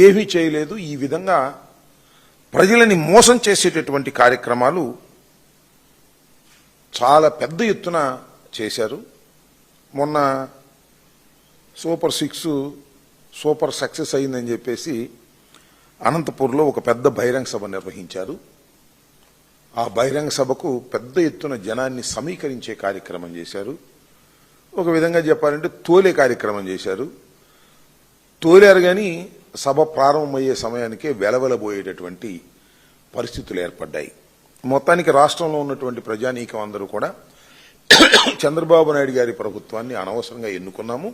ఏమీ చేయలేదు. ఈ విధంగా ప్రజలని మోసం చేసేటటువంటి కార్యక్రమాలు చాలా పెద్ద ఎత్తున చేశారు. మొన్న సూపర్ సిక్స్ సూపర్ సక్సెస్ అయిందని చెప్పేసి అనంతపూర్లో ఒక పెద్ద బహిరంగ సభ నిర్వహించారు. ఆ బహిరంగ సభకు పెద్ద ఎత్తున జనాన్ని సమీకరించే కార్యక్రమం చేశారు. ఒక విధంగా చెప్పాలంటే తోలే కార్యక్రమం చేశారు. తోలారు కానీ సభ ప్రారంభమయ్యే సమయానికే వెలవెలబోయేటటువంటి పరిస్థితులు ఏర్పడ్డాయి. మొత్తానికి రాష్ట్రంలో ఉన్నటువంటి ప్రజానీకం అందరూ కూడా చంద్రబాబు నాయుడు గారి ప్రభుత్వాన్ని అనవసరంగా ఎన్నుకున్నాము.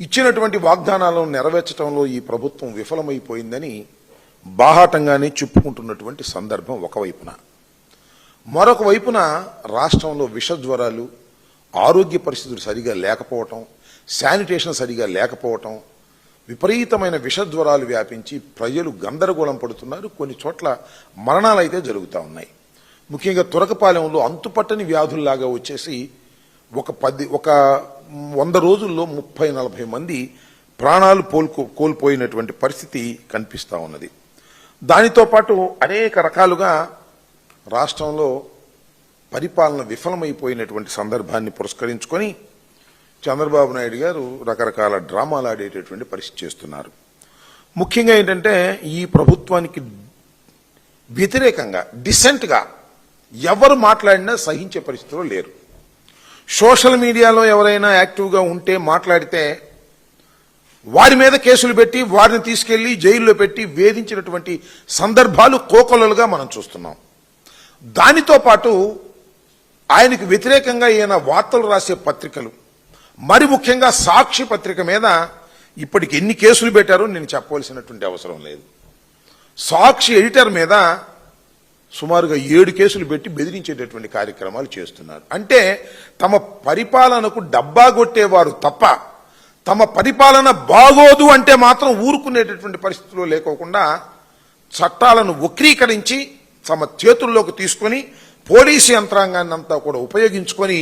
ఇచ్చినటువంటి వాగ్దానాలను నెరవేర్చడంలో ఈ ప్రభుత్వం విఫలమైపోయిందని బాహాటంగానే చెప్పుకుంటున్నటువంటి సందర్భం ఒకవైపున. మరొక వైపున రాష్ట్రంలో విషజ్వరాలు ఆరోగ్య పరిస్థితులు సరిగా లేకపోవటం శానిటేషన్ సరిగా లేకపోవటం విపరీతమైన విషజ్వరాలు వ్యాపించి ప్రజలు గందరగోళం పడుతున్నారు. కొన్ని చోట్ల మరణాలు అయితే జరుగుతూ ఉన్నాయి. ముఖ్యంగా తురకపాలెంలో అంతుపట్టని వ్యాధుల్లాగా వచ్చేసి ఒక పది ఒక వంద రోజుల్లో ముప్పై నలభై మంది ప్రాణాలు పోల్కో కోల్పోయినటువంటి పరిస్థితి కనిపిస్తూ ఉన్నది. దానితో పాటు అనేక రకాలుగా రాష్ట్రంలో పరిపాలన విఫలమైపోయినటువంటి సందర్భాన్ని పురస్కరించుకొని చంద్రబాబు నాయుడు గారు రకరకాల డ్రామాలు ఆడేటటువంటి పరిస్థితి చేస్తున్నారు. ముఖ్యంగా ఏంటంటే ఈ ప్రభుత్వానికి వ్యతిరేకంగా డిసెంట్గా ఎవరు మాట్లాడినా సహించే పరిస్థితిలో లేరు. సోషల్ మీడియాలో ఎవరైనా యాక్టివ్గా ఉంటే మాట్లాడితే వారి మీద కేసులు పెట్టి వారిని తీసుకెళ్ళి జైల్లో పెట్టి వేధించినటువంటి సందర్భాలు కోకొలలుగా మనం చూస్తున్నాం. దానితో పాటు ఆయనకు వ్యతిరేకంగా ఈయన వార్తలు రాసే పత్రికలు మరి ముఖ్యంగా సాక్షి పత్రిక మీద ఇప్పటికి ఎన్ని కేసులు పెట్టారో నేను చెప్పవలసినటువంటి అవసరం లేదు. సాక్షి ఎడిటర్ మీద సుమారుగా ఏడు కేసులు పెట్టి బెదిరించేటటువంటి కార్యక్రమాలు చేస్తున్నారు. అంటే తమ పరిపాలనకు డబ్బా కొట్టేవారు తప్ప తమ పరిపాలన బాగోదు అంటే మాత్రం ఊరుకునేటటువంటి పరిస్థితుల్లో లేకోకుండా చట్టాలను వక్రీకరించి తమ చేతుల్లోకి తీసుకొని పోలీసు యంత్రాంగాన్ని అంతా కూడా ఉపయోగించుకొని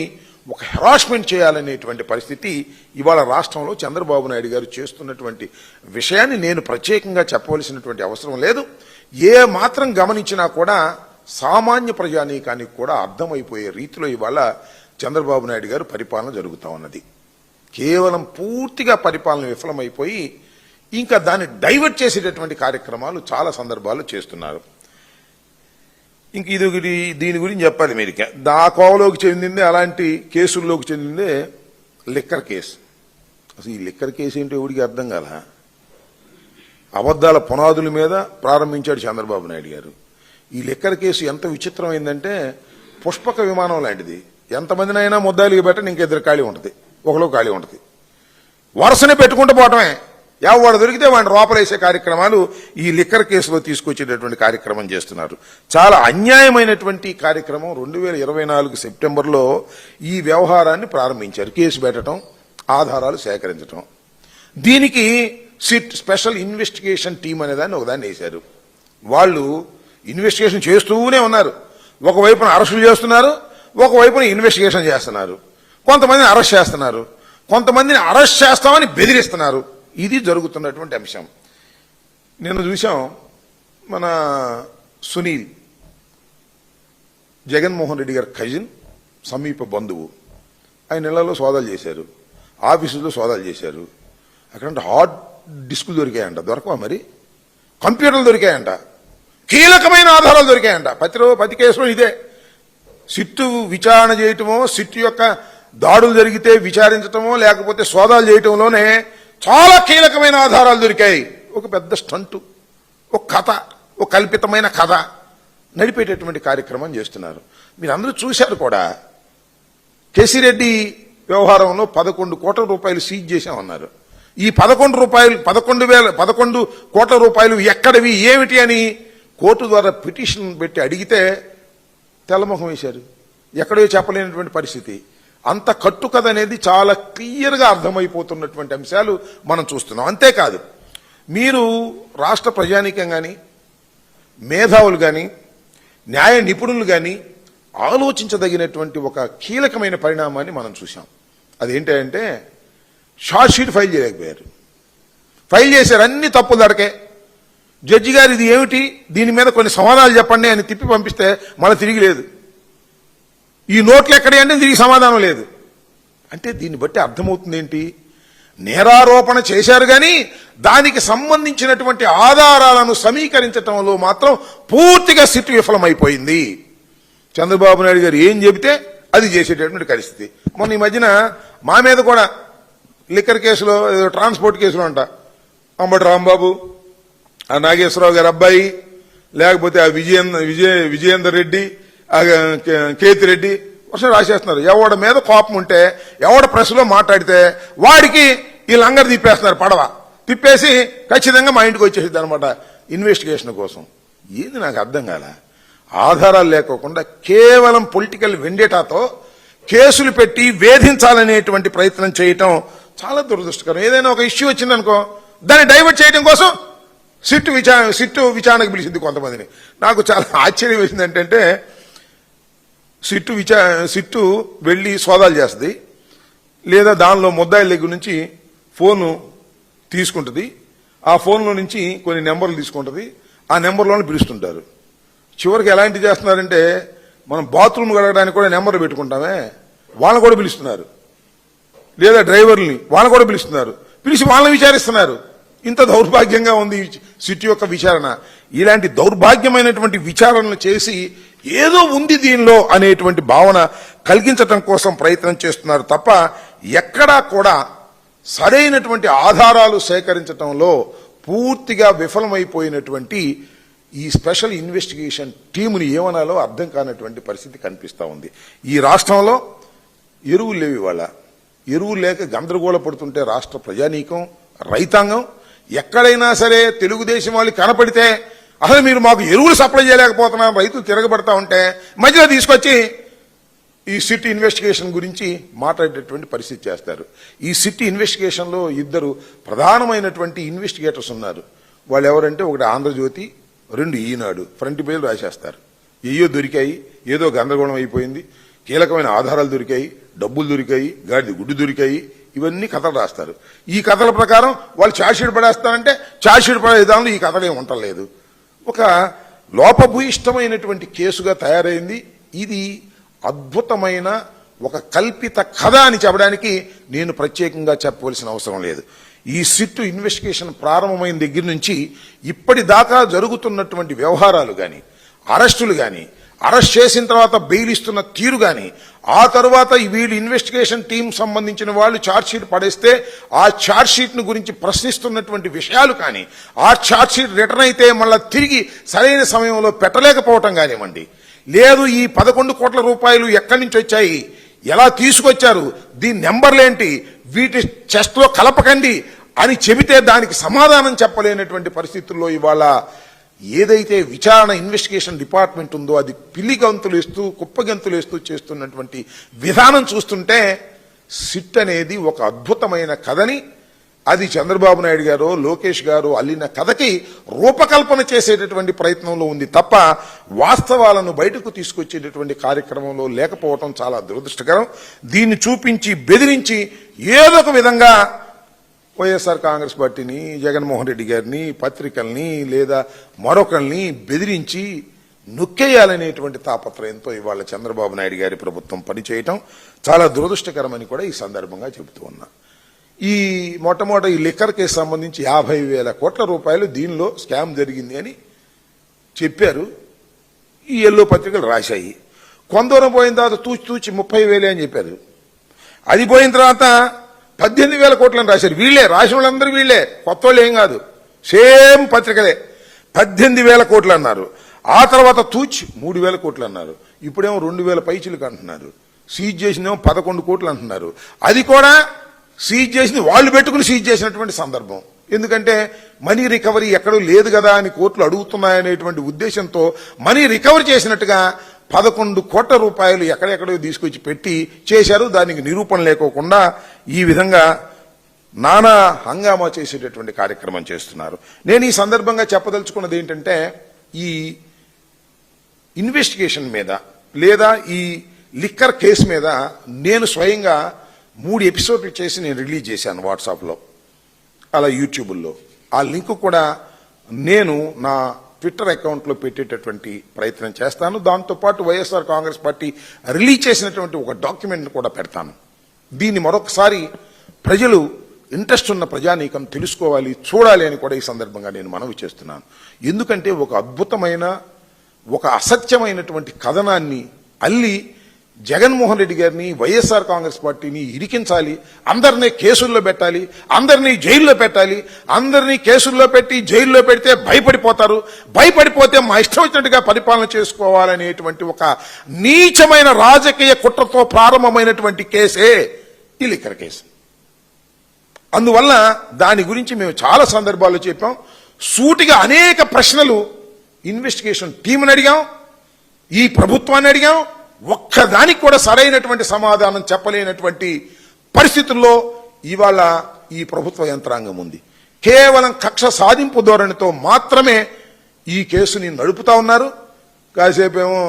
ఒక హెరాస్మెంట్ చేయాలనేటువంటి పరిస్థితి ఇవాళ రాష్ట్రంలో చంద్రబాబు నాయుడు గారు చేస్తున్నటువంటి విషయాన్ని నేను ప్రత్యేకంగా చెప్పవలసినటువంటి అవసరం లేదు. ఏ మాత్రం గమనించినా కూడా సామాన్య ప్రజానీకానికి కూడా అర్థమైపోయే రీతిలో ఇవాళ చంద్రబాబు నాయుడు గారు పరిపాలన జరుగుతూ ఉన్నది. కేవలం పూర్తిగా పరిపాలన విఫలమైపోయి ఇంకా దాన్ని డైవర్ట్ చేసేటటువంటి కార్యక్రమాలు చాలా సందర్భాల్లో చేస్తున్నారు. ఇంక ఇది ఒకటి దీని గురించి చెప్పాలి మీరు ఇక. దా కోవలోకి చెందింది అలాంటి కేసుల్లోకి చెందిందే లిక్కర్ కేసు. అసలు ఈ లిక్కర్ కేసు ఏంటో ఎవడికి అర్థం కాల? అబద్ధాల పునాదుల మీద ప్రారంభించాడు చంద్రబాబు నాయుడు గారు. ఈ లిక్కర్ కేసు ఎంత విచిత్రమైందంటే పుష్పక విమానం లాంటిది. ఎంతమందినైనా ముద్దాయిలు పెట్టండి ఇంకిద్దరు ఖాళీ ఉంటుంది. ఒకలో ఖాళీ ఉంటుంది. వరుసనే పెట్టుకుంటూ పోవటమే. ఎవడు దొరికితే వాడిని లోపలేసే కార్యక్రమాలు ఈ లిక్కర్ కేసులో తీసుకొచ్చేటటువంటి కార్యక్రమం చేస్తున్నారు. చాలా అన్యాయమైనటువంటి కార్యక్రమం రెండు వేల ఇరవై నాలుగు సెప్టెంబర్లో ఈ వ్యవహారాన్ని ప్రారంభించారు. కేసు పెట్టడం ఆధారాలు సేకరించడం. దీనికి సిట్ స్పెషల్ ఇన్వెస్టిగేషన్ టీం అనేదాన్ని ఒకదాన్ని వేశారు. వాళ్ళు ఇన్వెస్టిగేషన్ చేస్తూనే ఉన్నారు. ఒకవైపున అరెస్టులు చేస్తున్నారు ఒకవైపున ఇన్వెస్టిగేషన్ చేస్తున్నారు. కొంతమందిని అరెస్ట్ చేస్తున్నారు. కొంతమందిని అరెస్ట్ చేస్తామని బెదిరిస్తున్నారు. ఇది జరుగుతున్నటువంటి అంశం. నిన్న చూసాం మన సునీల్ జగన్మోహన్ రెడ్డి గారి కజిన్ సమీప బంధువు. ఆయన ఇళ్ళలో సోదాలు చేశారు. ఆఫీసులో సోదాలు చేశారు. అక్కడ హార్డ్ డిస్కులు దొరికాయంట. దొరకవా మరి? కంప్యూటర్లు దొరికాయంట. కీలకమైన ఆధారాలు దొరికాయంట. ప్రతి పతి కేసులో ఇదే. సిట్టు విచారణ చేయటమో సిట్టు యొక్క దాడులు జరిగితే విచారించటమో లేకపోతే సోదాలు చేయటంలోనే చాలా కీలకమైన ఆధారాలు దొరికాయి. ఒక పెద్ద స్టంటు ఒక కథ ఒక కల్పితమైన కథ నడిపేటటువంటి కార్యక్రమం చేస్తున్నారు. మీరు అందరూ చూశారు కూడా కేసిరెడ్డి వ్యవహారంలో పదకొండు కోట్ల రూపాయలు సీజ్ చేశామన్నారు. ఈ పదకొండు రూపాయలు పదకొండు వేల పదకొండు కోట్ల రూపాయలు ఎక్కడవి ఏమిటి అని కోర్టు ద్వారా పిటిషన్ పెట్టి అడిగితే తెల్లముఖం వేశారు. ఎక్కడో చెప్పలేనటువంటి పరిస్థితి. అంత కట్టుకథ అనేది చాలా క్లియర్గా అర్థమైపోతున్నటువంటి అంశాలు మనం చూస్తున్నాం. అంతేకాదు మీరు రాష్ట్ర ప్రజానీకం కానీ మేధావులు కానీ న్యాయ నిపుణులు కానీ ఆలోచించదగినటువంటి ఒక కీలకమైన పరిణామాన్ని మనం చూసాం అదేంటంటే షార్ట్ షీట్ ఫైల్ చేయలేకపోయారు. ఫైల్ చేశారు అన్ని తప్పులు దొరకే. జడ్జి గారు ఇది ఏమిటి? దీని మీద కొన్ని సమాధానాలు చెప్పండి అని తిప్పి పంపిస్తే మళ్ళీ తిరిగి లేదు. ఈ నోట్లు ఎక్కడే అంటే దీనికి సమాధానం లేదు. అంటే దీన్ని బట్టి అర్థమవుతుంది ఏంటి నేరారోపణ చేశారు కానీ దానికి సంబంధించినటువంటి ఆధారాలను సమీకరించటంలో మాత్రం పూర్తిగా సిట్ విఫలమైపోయింది. చంద్రబాబు నాయుడు గారు ఏం చెబితే అది చేసేటటువంటి పరిస్థితి. మొన్న ఈ మధ్యన మా మీద కూడా లిక్కర్ కేసులో ఏదో ట్రాన్స్పోర్ట్ కేసులో అంట. అంబటి రాంబాబు ఆ నాగేశ్వరరావు గారి అబ్బాయి లేకపోతే ఆ విజయేంద్ర విజయ విజయేందర్ రెడ్డి ఆ కేతి రెడ్డి వర్షం రాసేస్తున్నారు. ఎవడ మీద కోపం ఉంటే ఎవడ ప్రెస్లో మాట్లాడితే వాడికి ఈ లంగర్ తిప్పేస్తున్నారు పడవ. తిప్పేసి ఖచ్చితంగా మా ఇంటికి వచ్చేసింది అనమాట ఇన్వెస్టిగేషన్ కోసం. ఏది నాకు అర్థం కాల? ఆధారాలు లేకోకుండా కేవలం పొలిటికల్ వెండేటాతో కేసులు పెట్టి వేధించాలనేటువంటి ప్రయత్నం చేయటం చాలా దురదృష్టకరం. ఏదైనా ఒక ఇష్యూ వచ్చిందనుకో దాన్ని డైవర్ట్ చేయడం కోసం సిట్టు విచారణ సిట్టు విచారణకు పిలిచింది కొంతమందిని. నాకు చాలా ఆశ్చర్యం వేసింది ఏంటంటే సిట్టు విచా సిట్టు వెళ్ళి సోదాలు చేస్తుంది. లేదా దానిలో ముద్దాయిల దగ్గర నుంచి ఫోను తీసుకుంటుంది. ఆ ఫోన్లో నుంచి కొన్ని నెంబర్లు తీసుకుంటుంది. ఆ నెంబర్లోనే పిలుస్తుంటారు. చివరికి ఎలాంటి చేస్తున్నారంటే మనం బాత్రూమ్ కడగడానికి కూడా నెంబర్ పెట్టుకుంటామే. వాళ్ళని కూడా పిలుస్తున్నారు. లేదా డ్రైవర్ని వాళ్ళని కూడా పిలుస్తున్నారు. పిలిచి వాళ్ళని విచారిస్తున్నారు. ఇంత దౌర్భాగ్యంగా ఉంది సిటీ యొక్క విచారణ. ఇలాంటి దౌర్భాగ్యమైనటువంటి విచారణలు చేసి ఏదో ఉంది దీనిలో అనేటువంటి భావన కలిగించటం కోసం ప్రయత్నం చేస్తున్నారు తప్ప ఎక్కడా కూడా సరైనటువంటి ఆధారాలు సేకరించటంలో పూర్తిగా విఫలమైపోయినటువంటి ఈ స్పెషల్ ఇన్వెస్టిగేషన్ టీముని ఏమనాలో అర్థం కానటువంటి పరిస్థితి కనిపిస్తూ ఉంది. ఈ రాష్ట్రంలో ఎరువులు లేవు ఇవాళ. ఎరువులు లేక గందరగోళ పడుతుంటే రాష్ట్ర ప్రజానీకం రైతాంగం ఎక్కడైనా సరే తెలుగుదేశం వాళ్ళు కనపడితే అసలు మీరు మాకు ఎరువులు సప్లై చేయలేకపోతున్నాం రైతులు తిరగబడతా ఉంటే మధ్యలో తీసుకొచ్చి ఈ సిటీ ఇన్వెస్టిగేషన్ గురించి మాట్లాడేటటువంటి పరిస్థితి చేస్తారు. ఈ సిటీ ఇన్వెస్టిగేషన్లో ఇద్దరు ప్రధానమైనటువంటి ఇన్వెస్టిగేటర్స్ ఉన్నారు. వాళ్ళు ఎవరంటే ఒకటి ఆంధ్రజ్యోతి రెండు ఈనాడు. ఫ్రంట్ పేజీలు రాసేస్తారు. ఏయో దొరికాయి ఏదో గందరగోళం అయిపోయింది. కీలకమైన ఆధారాలు దొరికాయి డబ్బులు దొరికాయి గాడిద గుడ్డు దొరికాయి ఇవన్నీ కథలు రాస్తారు. ఈ కథల ప్రకారం వాళ్ళు ఛార్జ్షీట్ పడేస్తారంటే ఛార్జ్షీట్ పడే విధానంలో ఈ కథలు ఏమి ఉండలేదు. ఒక లోపభూయిష్టమైనటువంటి కేసుగా తయారైంది. ఇది అద్భుతమైన ఒక కల్పిత కథ అని చెప్పడానికి నేను ప్రత్యేకంగా చెప్పవలసిన అవసరం లేదు. ఈ సిట్టు ఇన్వెస్టిగేషన్ ప్రారంభమైన దగ్గర నుంచి ఇప్పటిదాకా జరుగుతున్నటువంటి వ్యవహారాలు కానీ అరెస్టులు కానీ అరెస్ట్ చేసిన తర్వాత బెయిల్ ఇస్తున్న తీరు కానీ ఆ తర్వాత వీళ్ళు ఇన్వెస్టిగేషన్ టీం సంబంధించిన వాళ్ళు ఛార్జ్షీట్ పడేస్తే ఆ ఛార్జ్షీట్ను గురించి ప్రశ్నిస్తున్నటువంటి విషయాలు కానీ ఆ ఛార్జ్షీట్ రిటర్న్ అయితే మళ్ళీ తిరిగి సరైన సమయంలో పెట్టలేకపోవటం కానివ్వండి. లేదు ఈ పదకొండు కోట్ల రూపాయలు ఎక్కడి నుంచి వచ్చాయి? ఎలా తీసుకొచ్చారు? దీని నెంబర్లేంటి వీటి చెస్ట్లో కలపకండి అని చెబితే దానికి సమాధానం చెప్పలేనటువంటి పరిస్థితుల్లో ఇవాళ ఏదైతే విచారణ ఇన్వెస్టిగేషన్ డిపార్ట్మెంట్ ఉందో అది పిల్లి గంతులు వేస్తూ కుప్ప గంతులు వేస్తూ చేస్తున్నటువంటి విధానం చూస్తుంటే సిట్ అనేది ఒక అద్భుతమైన కథని అది చంద్రబాబు నాయుడు గారు లోకేష్ గారు అల్లిన కథకి రూపకల్పన చేసేటటువంటి ప్రయత్నంలో ఉంది తప్ప వాస్తవాలను బయటకు తీసుకొచ్చేటటువంటి కార్యక్రమంలో లేకపోవటం చాలా దురదృష్టకరం. దీన్ని చూపించి బెదిరించి ఏదో ఒక విధంగా వైఎస్ఆర్ కాంగ్రెస్ పార్టీని జగన్మోహన్ రెడ్డి గారిని పత్రికల్ని లేదా మరొకరిని బెదిరించి నొక్కేయాలనేటువంటి తాపత్రయంతో ఇవాళ చంద్రబాబు నాయుడు గారి ప్రభుత్వం పనిచేయటం చాలా దురదృష్టకరమని కూడా ఈ సందర్భంగా చెబుతూ ఉన్నా. ఈ మొట్టమొదటి ఈ లిక్కర్ కేసు సంబంధించి యాభై వేల కోట్ల రూపాయలు దీనిలో స్కామ్ జరిగింది అని చెప్పారు. ఈ ఎల్లో పత్రికలు రాశాయి. కొందరం పోయిన తర్వాత తూచి తూచి ముప్పై వేలే అని చెప్పారు. అది పోయిన తర్వాత పద్దెనిమిది వేల కోట్లని రాశారు. వీళ్ళే రాసిన వాళ్ళందరూ వీళ్ళే. కొత్త వాళ్ళు ఏం కాదు. సేమ్ పత్రికలే. పద్దెనిమిది వేల కోట్లు అన్నారు. ఆ తర్వాత తూచి మూడు వేల కోట్లు అన్నారు. ఇప్పుడేమో రెండు వేల పైచులకు అంటున్నారు. సీజ్ చేసినేమో పదకొండు కోట్లు అంటున్నారు. అది కూడా సీజ్ చేసింది వాళ్ళు పెట్టుకుని సీజ్ చేసినటువంటి సందర్భం. ఎందుకంటే మనీ రికవరీ ఎక్కడూ లేదు కదా అని కోర్టులు అడుగుతున్నాయనేటువంటి ఉద్దేశంతో మనీ రికవర్ చేసినట్టుగా పదకొండు కోట్ల రూపాయలు ఎక్కడెక్కడో తీసుకొచ్చి పెట్టి చేశారు. దానికి నిరూపణ లేకోకుండా ఈ విధంగా నానా హంగామా చేసేటటువంటి కార్యక్రమం చేస్తున్నారు. నేను ఈ సందర్భంగా చెప్పదలుచుకున్నది ఏంటంటే ఈ ఇన్వెస్టిగేషన్ మీద లేదా ఈ లిక్కర్ కేసు మీద నేను స్వయంగా మూడు ఎపిసోడ్లు చేసి నేను రిలీజ్ చేశాను వాట్సాప్లో అలా యూట్యూబ్లో. ఆ లింక్ కూడా నేను నా ట్విట్టర్ అకౌంట్లో పెట్టేటటువంటి ప్రయత్నం చేస్తాను. దాంతోపాటు వైఎస్ఆర్ కాంగ్రెస్ పార్టీ రిలీజ్ చేసినటువంటి ఒక డాక్యుమెంట్ని కూడా పెడతాను. దీన్ని మరొకసారి ప్రజలు ఇంట్రెస్ట్ ఉన్న ప్రజానీకం తెలుసుకోవాలి చూడాలి అని కూడా ఈ సందర్భంగా నేను మనవి చేస్తున్నాను. ఎందుకంటే ఒక అద్భుతమైన ఒక అసత్యమైనటువంటి కథనాన్ని అల్లి జగన్మోహన్ రెడ్డి గారిని వైఎస్ఆర్ కాంగ్రెస్ పార్టీని ఇరికించాలి. అందరినీ కేసుల్లో పెట్టాలి. అందరినీ జైల్లో పెట్టాలి. అందరినీ కేసుల్లో పెట్టి జైల్లో పెడితే భయపడిపోతారు. భయపడిపోతే మా ఇష్టం వచ్చినట్టుగా పరిపాలన చేసుకోవాలనేటువంటి ఒక నీచమైన రాజకీయ కుట్రతో ప్రారంభమైనటువంటి కేసే ఈ కేసు. అందువల్ల దాని గురించి మేము చాలా సందర్భాల్లో చెప్పాం. సూటిగా అనేక ప్రశ్నలు ఇన్వెస్టిగేషన్ టీంని అడిగాం. ఈ ప్రభుత్వాన్ని అడిగాం. ఒక్కదానికి కూడా సరైనటువంటి సమాధానం చెప్పలేనటువంటి పరిస్థితుల్లో ఇవాళ ఈ ప్రభుత్వ యంత్రాంగం ఉంది. కేవలం కక్ష సాధింపు ధోరణితో మాత్రమే ఈ కేసుని నడుపుతా ఉన్నారు. కాసేపేమో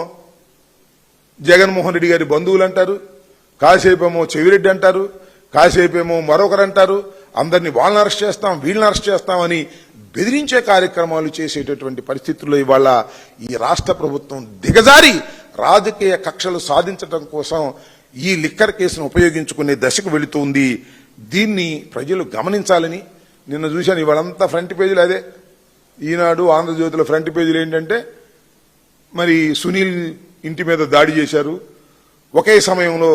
జగన్మోహన్ రెడ్డి గారి బంధువులు అంటారు కాసేపేమో చెవిరెడ్డి అంటారు కాసేపేమో మరొకరు అంటారు అందరినీ వాళ్ళని అరెస్ట్ చేస్తాం వీళ్ళని అరెస్ట్ చేస్తామని బెదిరించే కార్యక్రమాలు చేసేటటువంటి పరిస్థితుల్లో ఇవాళ ఈ రాష్ట్ర ప్రభుత్వం దిగజారి రాజకీయ కక్షలు సాధించడం కోసం ఈ లిక్కర్ కేసును ఉపయోగించుకునే దశకు వెళుతుంది. దీన్ని ప్రజలు గమనించాలని నిన్న చూశాను. ఇవాళంతా ఫ్రంట్ పేజీలు అదే. ఈనాడు ఆంధ్రజ్యోతిలో ఫ్రంట్ పేజీలు ఏంటంటే మరి సునీల్ ఇంటి మీద దాడి చేశారు. ఒకే సమయంలో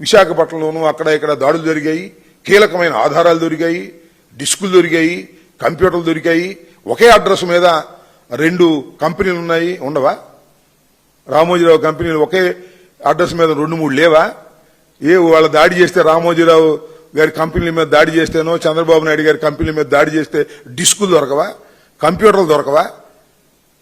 విశాఖపట్నంలోనూ అక్కడ ఇక్కడ దాడులు జరిగాయి. కీలకమైన ఆధారాలు దొరికాయి డిస్కులు దొరికాయి కంప్యూటర్లు దొరికాయి. ఒకే అడ్రస్ మీద రెండు కంపెనీలు ఉన్నాయి. ఉండవా? రామోజీరావు కంపెనీలు ఒకే అడ్రస్ మీద రెండు మూడు లేవా? ఏ వాళ్ళ దాడి చేస్తే రామోజీరావు గారి కంపెనీల మీద దాడి చేస్తేనో చంద్రబాబు నాయుడు గారి కంపెనీల మీద దాడి చేస్తే డిస్కులు దొరకవా? కంప్యూటర్లు దొరకవా?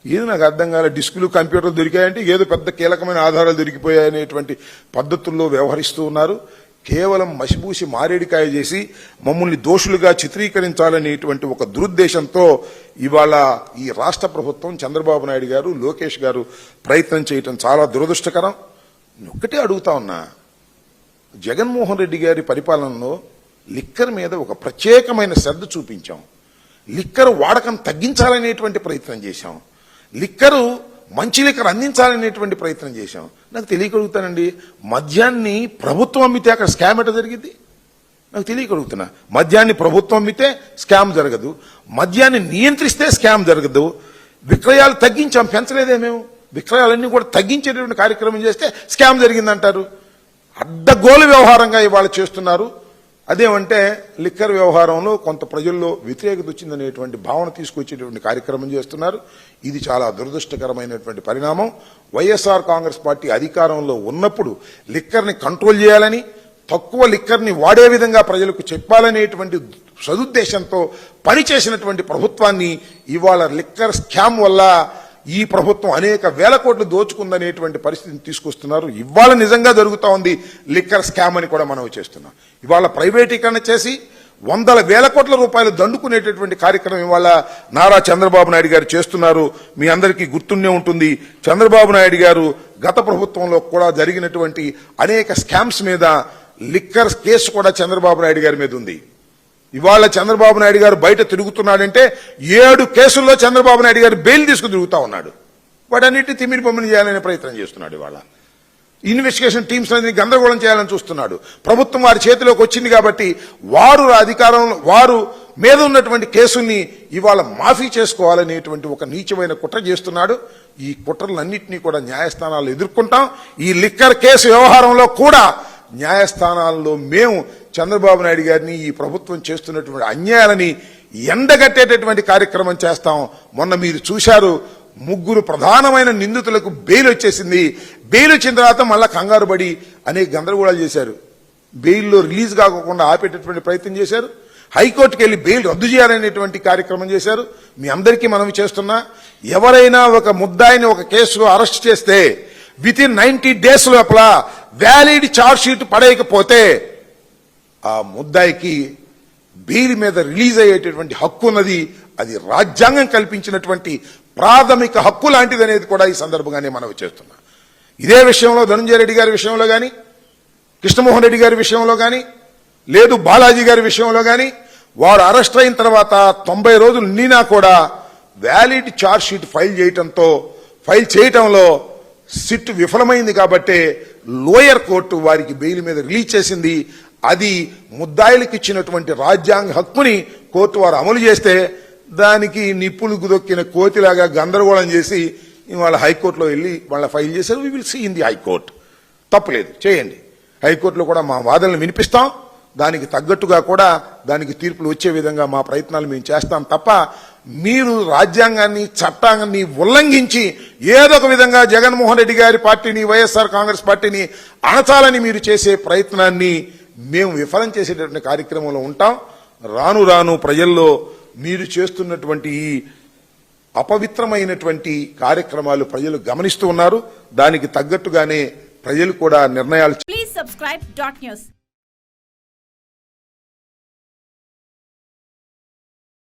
ఏది నాకు అర్థం కాలే. డిస్కులు కంప్యూటర్లు దొరికాయంటే ఏదో పెద్ద కీలకమైన ఆధారాలు దొరికిపోయాయనేటువంటి పద్ధతుల్లో వ్యవహరిస్తూ ఉన్నారు. కేవలం మసిబూసి మారేడికాయ చేసి మమ్మల్ని దోషులుగా చిత్రీకరించాలనేటువంటి ఒక దురుద్దేశంతో ఇవాళ ఈ రాష్ట్ర ప్రభుత్వం చంద్రబాబు నాయుడు గారు లోకేష్ గారు ప్రయత్నం చేయటం చాలా దురదృష్టకరం. ఒక్కటే అడుగుతా ఉన్నా జగన్మోహన్ రెడ్డి గారి పరిపాలనలో లిక్కర్ మీద ఒక ప్రత్యేకమైన శ్రద్ధ చూపించాం. లిక్కర్ వాడకం తగ్గించాలనేటువంటి ప్రయత్నం చేశాం. లిక్కరు మంచి లిక్కర్ అందించాలనేటువంటి ప్రయత్నం చేశాం. నాకు తెలియగలుగుతానండి మద్యాన్ని ప్రభుత్వం అమ్మితే అక్కడ స్కామ్ ఎట జరిగింది? నాకు తెలియగలుగుతున్నా. మద్యాన్ని ప్రభుత్వం అమ్మితే స్కామ్ జరగదు. మద్యాన్ని నియంత్రిస్తే స్కామ్ జరగదు. విక్రయాలు తగ్గించాం పెంచలేదే మేము. విక్రయాలన్నీ కూడా తగ్గించేటువంటి కార్యక్రమం చేస్తే స్కామ్ జరిగిందంటారు. అడ్డగోలు వ్యవహారంగా ఇవాళ చేస్తున్నారు. అదేమంటే లిక్కర్ వ్యవహారంలో కొంత ప్రజల్లో వ్యతిరేకత వచ్చిందనేటువంటి భావన తీసుకొచ్చేటువంటి కార్యక్రమం చేస్తున్నారు. ఇది చాలా దురదృష్టకరమైనటువంటి పరిణామం. వైఎస్ఆర్ కాంగ్రెస్ పార్టీ అధికారంలో ఉన్నప్పుడు లిక్కర్ని కంట్రోల్ చేయాలని తక్కువ లిక్కర్ని వాడే విధంగా ప్రజలకు చెప్పాలనేటువంటి సదుద్దేశంతో పనిచేసినటువంటి ప్రభుత్వాన్ని ఇవాళ లిక్కర్ స్కామ్ వల్ల ఈ ప్రభుత్వం అనేక వేల కోట్లు దోచుకుందనేటువంటి పరిస్థితిని తీసుకొస్తున్నారు. ఇవాళ నిజంగా జరుగుతూ ఉంది. లిక్కర్ స్కామ్ అని కూడా మనం చేస్తున్నాం. ఇవాళ ప్రైవేటీకరణ చేసి వందల వేల కోట్ల రూపాయలు దండుకునేటటువంటి కార్యక్రమం ఇవాళ నారా చంద్రబాబు నాయుడు గారు చేస్తున్నారు. మీ అందరికీ గుర్తుండే ఉంటుంది. చంద్రబాబు నాయుడు గారు గత ప్రభుత్వంలో కూడా జరిగినటువంటి అనేక స్కామ్స్ మీద లిక్కర్ కేసు కూడా చంద్రబాబు నాయుడు గారి మీద ఉంది. ఇవాళ చంద్రబాబు నాయుడు గారు బయట తిరుగుతున్నాడంటే ఏడు కేసుల్లో చంద్రబాబు నాయుడు గారు బెయిల్ తీసుకుని తిరుగుతా ఉన్నాడు. వాటన్నిటిని తిమ్మిడి పంపిణీ చేయాలనే ప్రయత్నం చేస్తున్నాడు ఇవాళ. ఇన్వెస్టిగేషన్ టీమ్స్ అనేది గందరగోళం చేయాలని చూస్తున్నాడు. ప్రభుత్వం వారి చేతిలోకి వచ్చింది కాబట్టి వారు అధికారంలో వారు మీద ఉన్నటువంటి కేసుల్ని ఇవాళ మాఫీ చేసుకోవాలనేటువంటి ఒక నీచమైన కుట్ర చేస్తున్నాడు. ఈ కుట్రలన్నింటినీ కూడా న్యాయస్థానాలు ఎదుర్కొంటాం. ఈ లిక్కర్ కేసు వ్యవహారంలో కూడా న్యాయస్థానాల్లో మేము చంద్రబాబు నాయుడు గారిని ఈ ప్రభుత్వం చేస్తున్నటువంటి అన్యాయాలని ఎండగట్టేటటువంటి కార్యక్రమం చేస్తాం. మొన్న మీరు చూశారు ముగ్గురు ప్రధానమైన నిందితులకు బెయిల్ వచ్చేసింది. బెయిల్ వచ్చిన తర్వాత మళ్ళా కంగారు పడి అనేక గందరగోళాలు చేశారు. బెయిల్లో రిలీజ్ కాకుండా ఆపేటటువంటి ప్రయత్నం చేశారు. హైకోర్టుకి వెళ్ళి బెయిల్ రద్దు చేయాలనేటువంటి కార్యక్రమం చేశారు. మీ అందరికీ మనం చేస్తున్నా ఎవరైనా ఒక ముద్దాయిని ఒక కేసులో అరెస్ట్ చేస్తే విత్ ఇన్ నైన్టీ డేస్ లోపల వ్యాలిడ్ చార్జ్షీట్ పడేయకపోతే ఆ ముద్దాయికి బెయిల్ మీద రిలీజ్ అయ్యేటటువంటి హక్కు ఉన్నది. అది రాజ్యాంగం కల్పించినటువంటి ప్రాథమిక హక్కు లాంటిది అనేది కూడా ఈ సందర్భంగానే మనం చేస్తున్నా. ఇదే విషయంలో ధనంజయ రెడ్డి గారి విషయంలో కానీ కృష్ణమోహన్ రెడ్డి గారి విషయంలో కానీ లేదు బాలాజీ గారి విషయంలో కానీ వారు అరెస్ట్ అయిన తర్వాత తొంభై రోజులు నిండినా కూడా వ్యాలిడ్ ఛార్జ్ షీట్ ఫైల్ చేయటంతో ఫైల్ చేయటంలో సిట్ విఫలమైంది కాబట్టే లోయర్ కోర్టు వారికి బెయిల్ మీద రిలీజ్ చేసింది. అది ముద్దాయిలకు ఇచ్చినటువంటి రాజ్యాంగ హక్కుని కోర్టు వారు అమలు చేస్తే దానికి నిప్పులు గుదొక్కిన కోతిలాగా గందరగోళం చేసి వాళ్ళ హైకోర్టులో వెళ్ళి వాళ్ళ ఫైల్ చేశారు. We will see in the high court తప్పలేదు. చేయండి. హైకోర్టులో కూడా మా వాదనలు వినిపిస్తాం. దానికి తగ్గట్టుగా కూడా దానికి తీర్పులు వచ్చే విధంగా మా ప్రయత్నాలు మేము చేస్తాం తప్ప మీరు రాజ్యాంగాన్ని చట్టాన్ని ఉల్లంఘించి ఏదో ఒక విధంగా జగన్మోహన్ రెడ్డి గారి పార్టీని వైఎస్ఆర్ కాంగ్రెస్ పార్టీని అణచాలని మీరు చేసే ప్రయత్నాన్ని మేము విఫలం చేసేటటువంటి కార్యక్రమంలో ఉంటాం రాను రాను ప్రజల్లో మీరు చేస్తున్నటువంటి ఈ అపవిత్రమైనటువంటి కార్యక్రమాలు ప్రజలు గమనిస్తూ ఉన్నారు దానికి తగ్గట్టుగానే ప్రజలు కూడా నిర్ణయాలు Please.